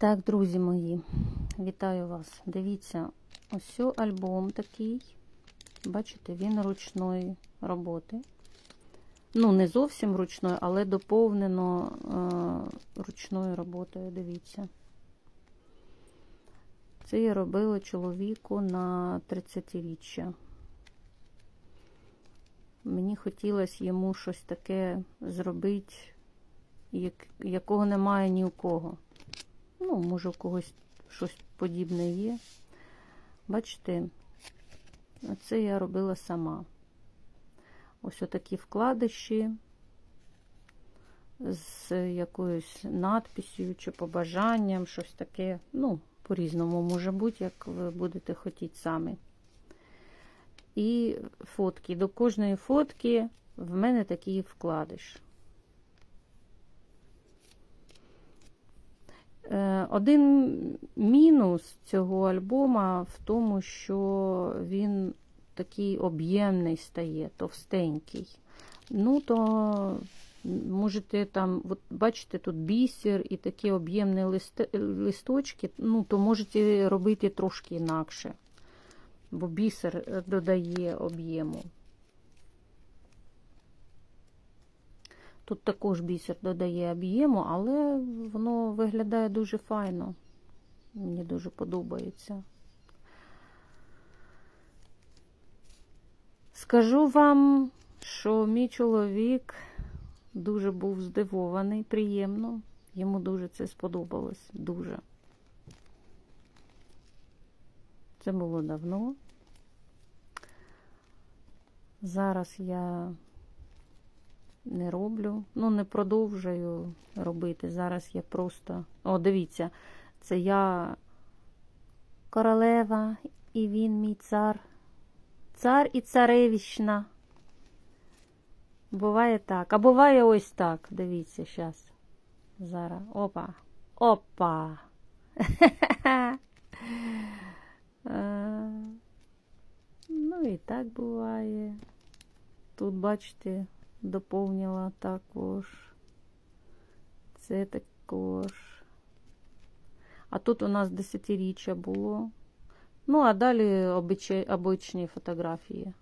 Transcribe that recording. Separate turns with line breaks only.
Так, друзі мої, вітаю вас. Дивіться, ось альбом такий. Бачите, він ручної роботи. Ну, не зовсім ручної, але доповнено е, ручною роботою. Дивіться. Це я робила чоловіку на 30-річчя. Мені хотілося йому щось таке зробити, як, якого немає ні у кого. Ну, може, у когось щось подібне є. Бачите, це я робила сама. Ось отакі вкладиші з якоюсь надписью чи побажанням, щось таке. Ну, по-різному може бути, як ви будете хотіти самі. І фотки. До кожної фотки в мене такий вкладиш. Е, Один мінус цього альбома в тому, що він такий об'ємний стає, товстенький. Ну, то можете там, от бачите, тут бісер і такі об'ємні листи, листочки, ну, то можете робити трошки інакше, бо бісер додає об'єму. Тут також бісер додає об'єму, але воно виглядає дуже файно. Мені дуже подобається. Скажу вам, що мій чоловік дуже був здивований, приємно. Йому дуже це сподобалось. Дуже. Це було давно. Зараз я не роблю. Ну, не продовжую робити. Зараз я просто. О, дивіться, це я королева, і він мій цар. Цар і царевічна. Буває так. А буває ось так. Дивіться, зараз. Зараз. Опа. Опа. Ну і так буває. Тут, бачите, доповнила також. Це також. А тут у нас десятиріччя було. Ну, а далі обичні фотографії.